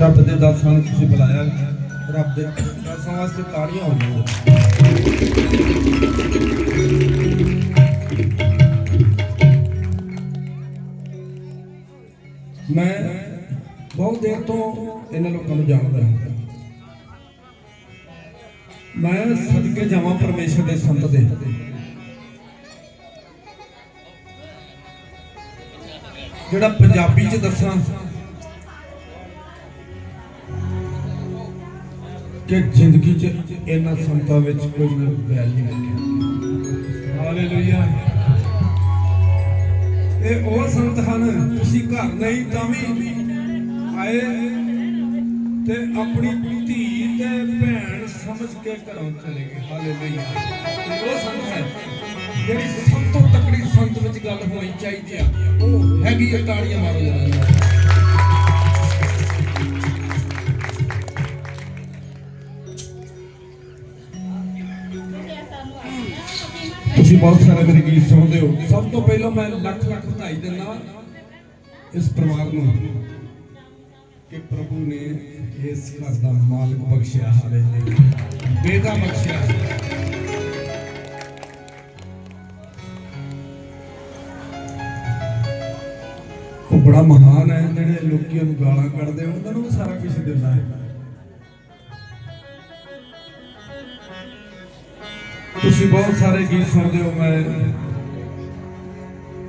ਰੱਬ ਦੇ ਦਾਸਾਂ ਨੂੰ ਤੁਸੀਂ ਬੁਲਾਇਆ। ਰੱਬ ਦੇ ਦਾਸਾਂ ਵਾਸਤੇ ਤਾੜੀਆਂ ਹੋ ਜਾਣ ਮੈਂ ਬਹੁਤ ਦੇਰ ਤੋਂ ਇਹਨਾਂ ਲੋਕਾਂ ਨੂੰ ਜਾਣਦਾ ਹਾਂ। ਮੈਂ ਸਦਕੇ ਜਾਵਾਂ ਪਰਮੇਸ਼ਰ ਦੇ ਸੰਤ ਦੇ। ਜਿਹੜਾ ਪੰਜਾਬੀ ਚ ਦੱਸਾਂ ਕਿ ਜ਼ਿੰਦਗੀ ਚ ਇਹਨਾਂ ਸੰਤਾਂ ਵਿੱਚ ਕੋਈ ਮੈਂ ਵੈਲ ਨਹੀਂ ਰੱਖਿਆ। ਹਾਲੇਲੂਇਆ ਇਹ ਉਹ ਸੰਤ ਹਨ ਤੁਸੀਂ ਘਰ ਨਹੀਂ ਤਾਂ ਵੀ ਆਏ ਤੇ ਆਪਣੀ ਧੀ ਤੇ ਭੈਣ ਸਮਝ ਕੇ ਘਰੋਂ ਚਲੇ ਗਏ। ਹਾਲੇਲੂਇਆ ਉਹ ਸੰਤ ਹੈ ਜਿਹੜੀ ਸਭ ਤੋਂ ਤਕੜੀ ਸੰਤ ਵਿੱਚ ਗੱਲ ਹੋਣੀ ਚਾਹੀਦੀ ਆ। ਉਹ ਹੈਗੀ ਆ ਤਾੜੀਆਂ ਮਾਰੋ ਜਰਾ ਬਹੁਤ ਸਾਰੇ ਮੇਰੇ ਗੀਤ ਸੁਣਦੇ ਹੋ? ਸਭ ਤੋਂ ਪਹਿਲਾਂ ਮੈਂ ਲੱਖ ਲੱਖ ਵਧਾਈ ਦਿੰਦਾ ਇਸ ਪਰਿਵਾਰ ਨੂੰ ਕਿ ਪ੍ਰਭੂ ਨੇ ਇਸ ਘਰ ਦਾ ਮਾਲਕ ਬਖਸ਼ਿਆ, ਹਾਲੇਲੂਇਆ। ਬੇਟਾ ਬਖਸ਼ਿਆ। ਉਹ ਬੜਾ ਮਹਾਨ ਹੈ, ਜਿਹੜੇ ਲੋਕੀਆਂ ਨੂੰ ਗਾਲਾਂ ਕੱਢਦੇ ਉਹਨਾਂ ਨੂੰ ਵੀ ਸਾਰਾ ਕੁਝ ਦਿੰਦਾ ਹੈ। ਤੁਸੀਂ ਬਹੁਤ ਸਾਰੇ ਗੀਤ ਸੁਣਦੇ ਹੋ, ਮੈਂ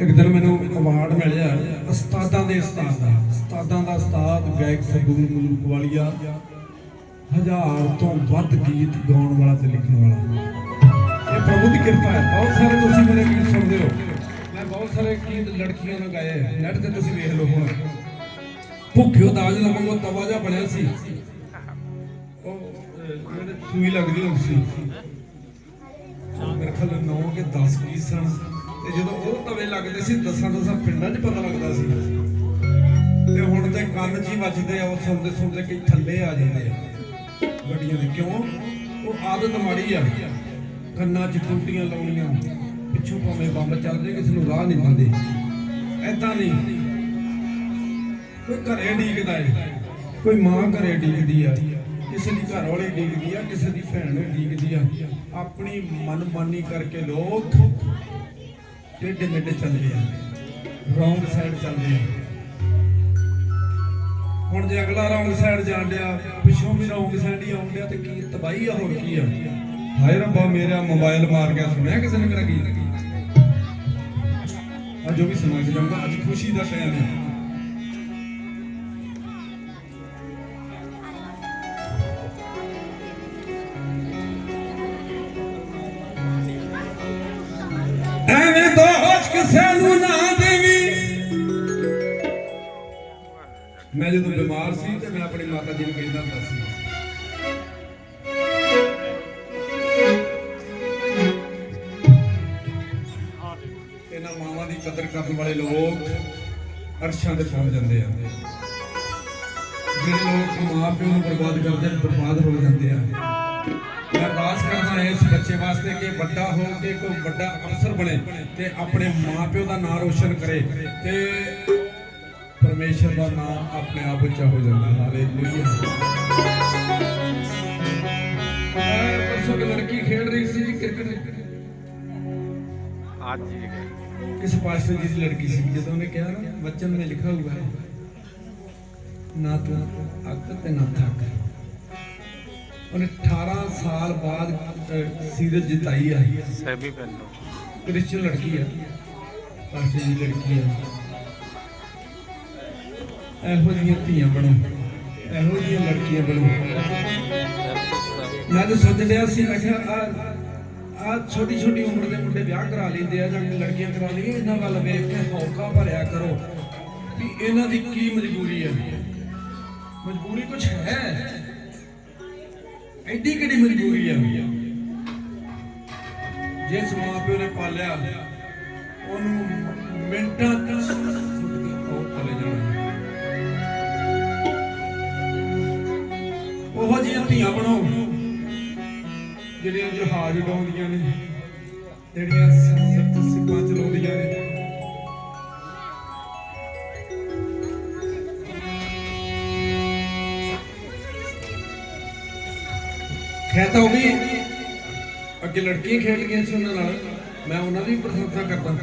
ਇੱਕ ਦਿਨ ਮੈਨੂੰ ਅਵਾਰਡ ਮਿਲਿਆ, ਉਸਤਾਦਾਂ ਦੇ ਉਸਤਾਦ ਦਾ, ਉਸਤਾਦਾਂ ਦਾ ਉਸਤਾਦ ਗਾਇਕ ਸਰਦੂਲ ਮਲੂਕ ਵਾਲੀਆ, ਹਜ਼ਾਰ ਤੋਂ ਵੱਧ ਗੀਤ ਗਾਉਣ ਵਾਲਾ ਤੇ ਲਿਖਣ ਵਾਲਾ। ਇਹ ਪ੍ਰਭੂ ਦੀ ਕਿਰਪਾ ਹੈ, ਬਹੁਤ ਸਾਰੇ ਤੁਸੀਂ ਮੇਰੇ ਗੀਤ ਸੁਣਦੇ ਹੋ। ਮੈਂ ਬਹੁਤ ਸਾਰੇ ਗੀਤ ਲੜਕੀਆਂ ਨੂੰ ਗਾਏ ਨੈਟ ਤੇ ਤੁਸੀਂ ਵੇਖ ਲਓ ਹੁਣ। ਭੁੱਖਿਓ ਦਾਜ ਦਾ ਮੰਗੋ ਤਵਾ ਜਿਹਾ ਬਣਿਆ ਸੀ। ਉਹ ਸੂਈ ਲੱਗਦੀ ਹੁੰਦੀ ਸੀ। ਮੇਰੇ ਖਿਆਲ 9 ਕੇ 10 ਗੀਤ ਸਨ ਤੇ ਜਦੋਂ ਉਹ ਤਵੇ ਲੱਗਦੇ ਸੀ ਦਸਾਂ ਦਸਾਂ ਪਿੰਡਾਂ 'ਚ ਪਤਾ ਲੱਗਦਾ ਸੀ। ਤੇ ਹੁਣ ਤੇ ਕੰਨ 'ਚ ਹੀ ਵੱਜਦੇ ਆ, ਉਹ ਸੁਣਦੇ ਸੁਣਦੇ ਕਈ ਥੱਲੇ ਆ ਜਾਂਦੇ ਆ। ਗੱਡੀਆਂ ਦੇ ਕਿਉਂ? ਉਹ ਆਦਤ ਮਾੜੀ ਆ। ਕੰਨਾਂ 'ਚ ਟੂਟੀਆਂ ਲਾਉਣੀਆਂ। ਪਿੱਛੋਂ ਭਾਵੇਂ ਬੰਬ ਚੱਲਦੇ ਕਿਸੇ ਨੂੰ ਰਾਹ ਨਹੀਂ ਦਿੰਦੇ। ਐਦਾਂ ਨਹੀਂ। ਕੋਈ ਘਰੇ ਡੀਕਦਾ ਏ। ਕੋਈ ਮਾਂ ਘਰੇ ਡੀਕਦੀ ਆ। ਕਿਸੇ ਦੀ ਘਰ ਵਾਲੀ ਡੀਕਦੀ ਆ, ਕਿਸੇ ਦੀ ਭੈਣ ਡੀਕਦੀ ਆ। ਆਪਣੀ ਮਨਮਾਨੀ ਕਰਕੇ ਲੋਕ ਟੇਢੇ ਮੇਢੇ ਚੱਲਦੇ ਆ। ਰੌਂਗ ਸਾਈਡ ਚੱਲਦੇ ਆ। ਹੁਣ ਜੇ ਅਗਲਾ ਰੌਂਗ ਸਾਈਡ ਜਾਣ ਡਿਆ, ਪਿੱਛੋਂ ਵੀ ਰੌਂਗ ਸਾਈਡ ਹੀ ਆਉਣ ਡਿਆ ਤੇ ਕੀ ਤਬਾਹੀ ਆ, ਹੋਰ ਕੀ ਆ? ਹਾਏ ਰੱਬਾ, ਮੇਰਾ ਮੋਬਾਈਲ ਮਾਰ ਗਿਆ, ਸੁਣਿਆ ਕਿਸੇ ਨੇ ਮੇਰਾ ਗੀਤ ਅੱਜ ਉਹ ਵੀ ਸੁਣਾ ਕੇ ਜਾਊਂਗਾ ਅੱਜ ਖੁਸ਼ੀ ਦਾ ਟਾਈਮ ਹੈ ਮੈਂ ਜਦੋਂ ਬਿਮਾਰ ਸੀ ਤੇ ਮੈਂ ਆਪਣੀ ਮਾਤਾ ਜੀ ਨੂੰ ਕਹਿੰਦਾ ਹੁੰਦਾ ਸੀ, ਇਹਨਾਂ ਮਾਵਾਂ ਦੀ ਕਦਰ ਕਰਨ ਵਾਲੇ ਲੋਕ ਅਰਸ਼ਾਂ ਤੇ ਪਹੁੰਚ ਜਾਂਦੇ ਆ। ਜਿਹੜੇ ਲੋਕ ਮਾਂ ਪਿਓ ਨੂੰ ਬਰਬਾਦ ਕਰਦੇ ਬਰਬਾਦ ਹੋ ਜਾਂਦੇ ਆ। ਮੈਂ ਅਰਦਾਸ ਕਰਦਾ ਇਸ ਬੱਚੇ ਵਾਸਤੇ ਕਿ ਵੱਡਾ ਹੋ ਕੇ ਕੋਈ ਵੱਡਾ ਅਫਸਰ ਬਣੇ ਤੇ ਆਪਣੇ ਮਾਂ ਪਿਓ ਦਾ ਨਾਮ ਰੋਸ਼ਨ ਕਰੇ ਤੇ ਪਰਮੇਸ਼ਰ ਦਾ ਨਾਮ ਆਪਣੇ ਆਪ ਉੱਚਾ ਹੋ ਜਾਂਦਾ। ਹਾਲੇਲੂਇਆ ਪਰਸੋਂ ਲੜਕੀ ਖੇਡ ਰਹੀ ਸੀ ਕ੍ਰਿਕਟ। ਅੱਜ ਜੀ ਕਿਸ ਪਾਸੇ ਦੀ ਲੜਕੀ ਸੀ? ਜਦੋਂ ਉਹਨੇ ਕਿਹਾ ਨਾ ਵਚਨ ਮੇ ਲਿਖਾ ਹੁਆ ਹੈ ਨਾ ਤੂੰ ਅੱਗ ਤੇ ਨਾ ਥੱਕ। ਉਹਨੇ 18 ਸਾਲ ਬਾਅਦ ਸੀਰੀਜ਼ ਜਿਤਾਈ ਆ। ਸੈਮੀ ਪੈਨੋ ਕ੍ਰਿਸਚੀਅਨ ਲੜਕੀ ਆ। ਪਾਸੇ ਦੀ ਲੜਕੀ ਆ। ਇਹੋ ਜਿਹੀਆਂ ਧੀਆਂ ਬਣੋ, ਇਹੋ ਜਿਹੀਆਂ ਲੜਕੀਆਂ ਬਣੋ। ਮੈਂ ਤਾਂ ਸੋਚ ਲਿਆ ਸੀ, ਮੈਂ ਕਿਹਾ, ਆ ਆ ਛੋਟੀ ਛੋਟੀ ਉਮਰ ਦੇ ਮੁੰਡੇ ਵਿਆਹ ਕਰਾ ਲੈਂਦੇ ਆ ਜਾਂ ਲੜਕੀਆਂ ਕਰਾ ਲਈਆਂ ਇਹਨਾਂ ਵੱਲ ਵੇਖ ਕੇ ਹੌਕਾ ਭਰਿਆ ਕਰੋ ਵੀ ਇਹਨਾਂ ਦੀ ਕੀ ਮਜਬੂਰੀ ਹੈ ਮਜਬੂਰੀ ਕੁਝ ਹੈ? ਐਡੀ ਕਿਹੜੀ ਮਜਬੂਰੀ ਹੈ ਜਿਸ ਮਾਂ ਪਿਓ ਨੇ ਪਾਲਿਆ, ਉਹਨੂੰ ਮਿੰਟਾਂ ਧੀਆਂ ਬਣੋ ਜਿਹੜੀਆਂ ਜਹਾਜ਼ ਉਡਾਉਂਦੀਆਂ ਨੇ, ਜਿਹੜੀਆਂ ਸਖਤ ਸਿੱਖਾਂ ਚਲਾਉਂਦੀਆਂ ਨੇ। ਖੇਤ ਹੋ ਗਈ ਅੱਗੇ ਲੜਕੀਆਂ ਖੇਡ ਗਈਆਂ ਸੀ ਉਹਨਾਂ ਨਾਲ। ਮੈਂ ਉਹਨਾਂ ਦੀ ਪ੍ਰਸ਼ੰਸਾ ਕਰਦਾ।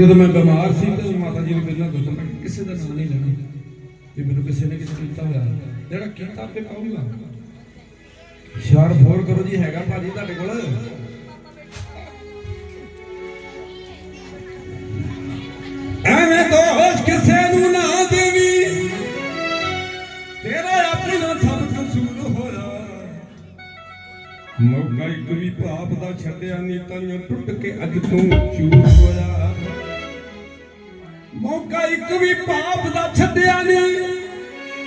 ਜਦੋਂ ਮੈਂ ਬਿਮਾਰ ਸੀ ਤੇ ਮਾਤਾ ਜੀ ਨੇ ਮੇਰੇ ਨਾਲ ਮੈਂ ਕਿਹਾ ਕਿਸੇ ਦਾ ਨਾਮ ਨਹੀਂ ਲੈਣਾ। ਕਿ ਮੈਨੂੰ ਕਿਸੇ ਨੇ ਕਿਸੇ ਕੀਤਾ ਹੋਇਆ। ਜਿਹੜਾ ਕੀਤਾ, ਆਪੇ ਕਹੂੰਗਾ। ਸ਼ਾਰ ਫੋਰ ਕਰੋ ਜੀ, ਹੈਗਾ ਭਾਜੀ ਤੁਹਾਡੇ ਕੋਲ? ਐਵੇਂ ਦੋਸ਼ ਕਿਸੇ ਨੂੰ ਨਾ ਦੇਵੀ। ਤੇਰਾ ਆਪਣਾ ਸਭ ਕਸੂਰ ਹੋਇਆ। ਮੌਕਾ ਇੱਕ ਵੀ ਪਾਪ ਦਾ ਛੱਡਿਆ ਨਹੀਂ ਤਾਈਓ ਟੁੱਟ ਕੇ ਅੱਜ ਤੂੰ ਚੂਰ ਹੋਇਆ। ਵੀ ਪਾਪ ਦਾ ਛੱਡਿਆ ਨਹੀਂ।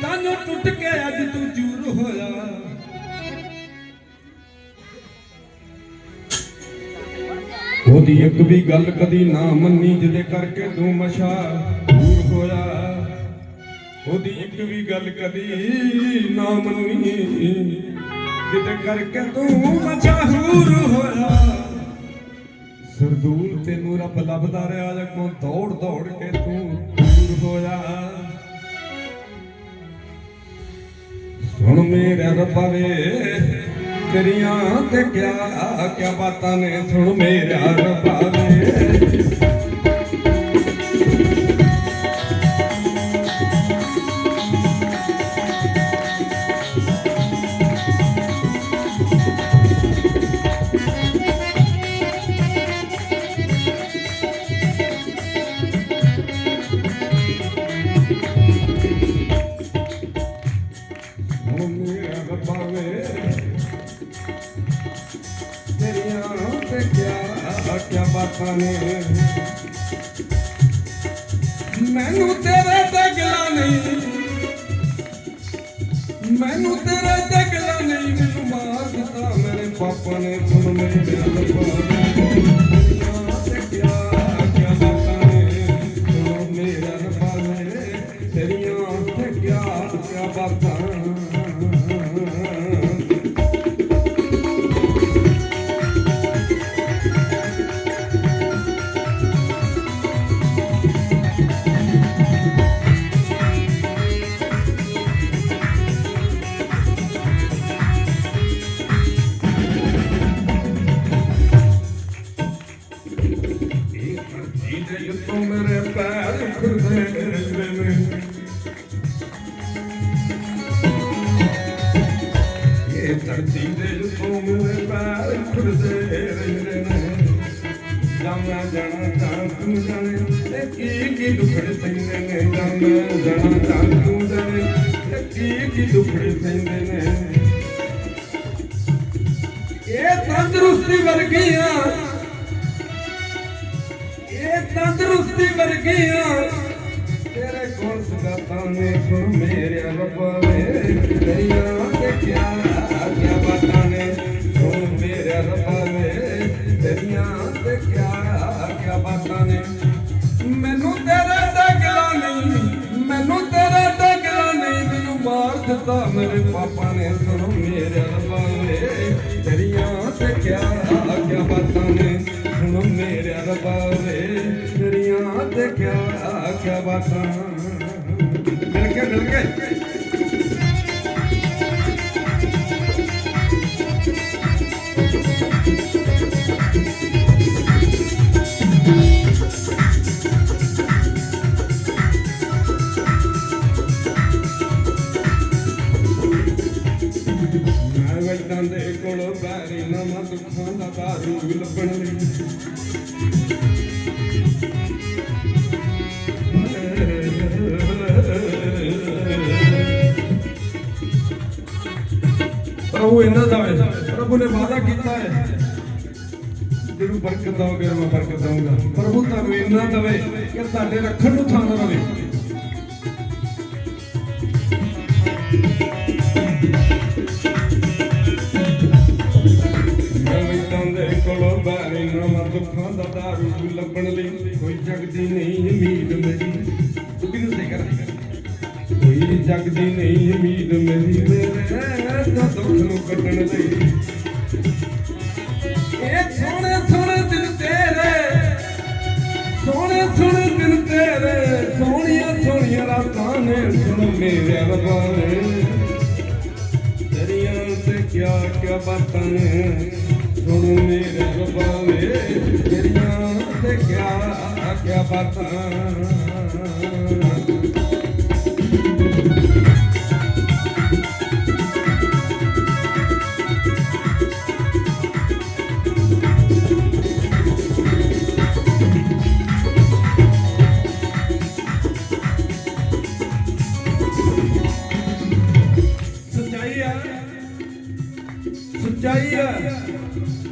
ਤਾਈਓ ਟੁੱਟ ਕੇ ਅੱਜ ਤੂੰ ਚੂਰ ਹੋਇਆ। ਉਹਦੀ ਇੱਕ ਵੀ ਗੱਲ ਕਦੀ ਨਾ ਮੰਨੀ, ਜਿਹਦੇ ਕਰਕੇ ਤੂੰ ਮਸ਼ਾ ਦੂਰ ਹੋਇਆ। ਉਹਦੀ ਇੱਕ ਵੀ ਗੱਲ ਕਦੀ ਨਾ ਮੰਨੀ, ਜਿਹਦੇ ਕਰਕੇ ਤੂੰ ਮਸ਼ਹੂਰ ਹੋਇਆ। ਸਰਦੂਲ ਤੈਨੂੰ ਰੱਬ ਲੱਭਦਾ ਰਿਹਾ ਜੱਗੋਂ ਦੌੜ ਦੌੜ ਕੇ ਤੂੰ ਹੋਇਆ। ਸੁਣ ਮੇਰੇ ਰੱਬਾ ਵੇ, ਤੇਰੀਆਂ ਤੇ ਕਿਆ ਕਿਆ ਬਾਤਾਂ ਨੇ। ਸੁਣ ਮੇਰਾ ਰੱਬਾ ਵੇ। ਕਿਆ ਮੈਨੂੰ ਤੇਰੇ ਤੇ ਗਿਲਾ ਨਹੀਂ। ਮੈਨੂੰ ਤੇਰੇ ਤੇ ਗਿਲਾ ਨਹੀਂ। ਮੈਨੂੰ ਮਾਰ ਦਿੱਤਾ ਮੇਰੇ ਪਾਪਾ ਨੇ ਸੁਣ ਮੇਰੇ ਰੱਬਾ ਤੇਰੀਆਂ ਧਰਤੀ ਦੇ ਉੱਤੋਂ ਪੈਰ ਉੱਠਦੇ ਰਹਿੰਦੇ ਨੇ ਜਾਣਾ ਤਾਂ ਤੂੰ ਜਾਣੇ ਤੇ ਕੀ ਕੀ ਦੁੱਖੜੇ ਪੈਂਦੇ ਨੇ ਜਾਂ ਜਾਣਾ ਤਾਂ ਤੂੰ ਜਾਣੇ ਤੇ ਕੀ ਕੀ ਦੁੱਖੜੇ ਪੈਂਦੇ ਨੇ ਇਹ ਤੰਦਰੁਸਤੀ ਵਰਗੀਆਂ ਇਹ ਤੰਦਰੁਸਤੀ ਵਰਗੀਆਂ ਤੇਰੇ ਮੇਰੇ ਰੱਬਾ ਵੇ ਤੇਰੀਆਂ ਤੇ ਕਿਆ ਕਿਆ ਬਾਤਾਂ। ਮਿਲ ਕੇ ਮਿਲ ਕੇ। ਦੇ ਕੋਲ ਬੈਰੀ ਨਵਾਂ ਦੁੱਖਾਂ ਦਾ ਦਾਰੂ ਲੱਭਣ ਲਈ। ਪ੍ਰਭੂ ਇਹਨਾਂ ਦਾ ਹੈ। ਪ੍ਰਭੂ ਨੇ ਵਾਅਦਾ ਕੀਤਾ ਹੈ। ਜਿਹਨੂੰ ਬਰਕਤ ਦੋਗੇ ਮੈਂ ਬਰਕਤ ਦਊਂਗਾ ਪ੍ਰਭੂ ਤੁਹਾਨੂੰ ਇੰਨਾ ਦਵੇ ਕਿ ਤੁਹਾਡੇ ਰੱਖਣ ਨੂੰ ਥਾਂ ਨਾ ਰਵੇ। ਕੋਲੋਂ ਬਾਰੇ ਨਵਾਂ ਦੁੱਖਾਂ ਦਾ ਦਾਰੂ ਲੱਭਣ ਲਈ ਕੋਈ ਜਗਦੀ ਨਹੀਂ ਉਮੀਦ ਮੇਰੀ ਤੂੰ ਕਿਹਨੂੰ ਸਹੀ ਕਰ ਕੋਈ ਜਗਦੀ ਨਹੀਂ ਉਮੀਦ ਮੇਰੀ। ਮੇਰੇ ਉਸ ਨੂੰ ਕੱਢਣ ਲਈ। ਇਹ ਸੋਹਣੇ ਸੋਹਣੇ ਦਿਨ ਤੇਰੇ ਸੋਹਣੇ ਸੋਹਣੇ ਦਿਨ ਤੇਰੇ, ਸੋਹਣੀਆਂ ਸੋਹਣੀਆਂ ਰਾਤਾਂ ਨੇ ਸੁਣ ਮੇਰੇ ਰੱਬਾ ਨੇ ਤੇਰੀਆਂ ਤੇ ਕਿਆ ਕਿਆ ਬਾਤਾਂ ਨੇ ਸੁਣ ਮੇਰੇ ਰੱਬਾ ਨੇ ਤੇਰੀਆਂ ਤੇ ਕਿਆ ਕਿਆ ਬਾਤਾਂ।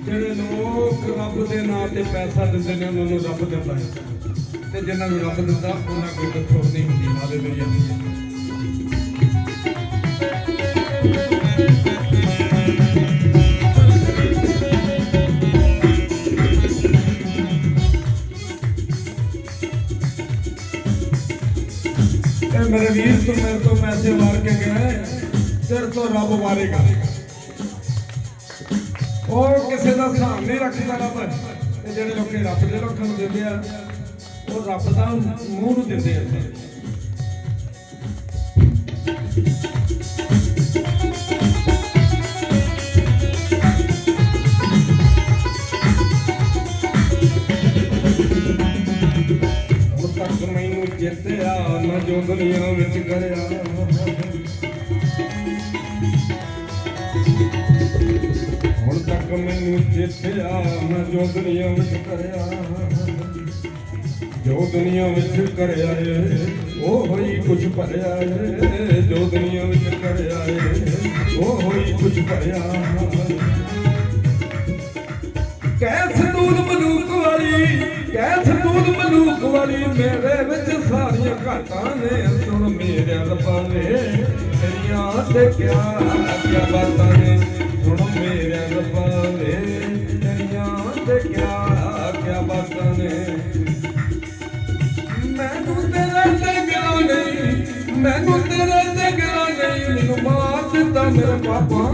ਜਿਹੜੇ ਲੋਕ ਰੱਬ ਦੇ ਨਾਂ ਤੇ ਪੈਸਾ ਦਿੰਦੇ ਨੇ, ਉਹਨਾਂ ਨੂੰ ਰੱਬ ਦਿੰਦਾ ਹੈ। ਤੇ ਜਿਨ੍ਹਾਂ ਨੂੰ ਰੱਬ ਦਿੰਦਾ, ਉਹਨਾਂ ਕੋਲ ਤਾਂ ਨਹੀਂ ਹੁੰਦੀ ਹਾਲੇਲੂਇਆ ਮੇਰੇ ਵੀਰ ਤੂੰ ਮੇਰੇ ਤੋਂ ਪੈਸੇ ਵਾਰ ਕੇ ਗਿਆ ਤੇਰੇ ਤੋਂ ਰੱਬ ਵਾਰੇਗਾ ਉਹ ਕਿਸੇ ਦਾ ਹਿਸਾਬ ਰੱਖਦਾ ਰੱਬ, ਤੇ ਜਿਹੜੇ ਲੋਕੀ ਰੱਬ ਦੇ ਲੋਕਾਂ ਨੂੰ ਦਿੰਦੇ ਆ, ਉਹ ਰੱਬ ਦਾ ਮੂੰਹ ਨੂੰ ਦਿੰਦੇ ਆ। ਮੈਨੂੰ ਚੇਤਿਆ ਨਾ ਜੋ ਦੁਨੀਆ ਵਿੱਚ ਕਰਿਆ। ਤੱਕ ਮੈਨੂੰ ਚੇਤਿਆ ਮੈਂ ਜੋ ਦੁਨੀਆ ਵਿੱਚ ਕਰਿਆ, ਜੋ ਦੁਨੀਆ ਵਿੱਚ ਕਰਿਆ ਏ, ਉਹ ਹੋਈ ਕੁਝ ਭਰਿਆ ਏ, ਜੋ ਦੁਨੀਆ ਵਿੱਚ ਕਰਿਆ ਏ, ਉਹ ਹੋਈ ਕੁਝ ਭਰਿਆ। ਕਹਿ ਸਤੂਤ ਮਲੂਕ ਵਾਲੀ, ਕਹਿ ਸਤੂਤ ਮਲੂਕ ਵਾਲੀ, ਮੇਰੇ ਵਿੱਚ ਸਾਰੀਆਂ ਘਾਟਾਂ ਨੇ, ਸੁਣ ਮੇਰੇ ਰੱਬਾ ਨੇ, ਤੇਰੀਆਂ ਤੇ ਕਿਆ ਕਿਆ ਬਾਤਾਂ ਨੇ। ਸੁਣ ਮੇਰੇ ਰੱਬਾ ਨੇ ਤੇਰੀਆਂ ਤੇ ਕਿਆ ਕਿਆ ਬਾਤਾਂ ਨੇ ਮੈਨੂੰ ਤੇਰੇ ਤੇ ਗਿਲਾ ਨਹੀਂ, ਮੈਨੂੰ ਤੇਰੇ ਤੇ ਗਿਲਾ ਨਹੀਂ, ਮੈਨੂੰ ਮਾਰ ਦਿੱਤਾ ਮੇਰੇ ਪਾਪਾ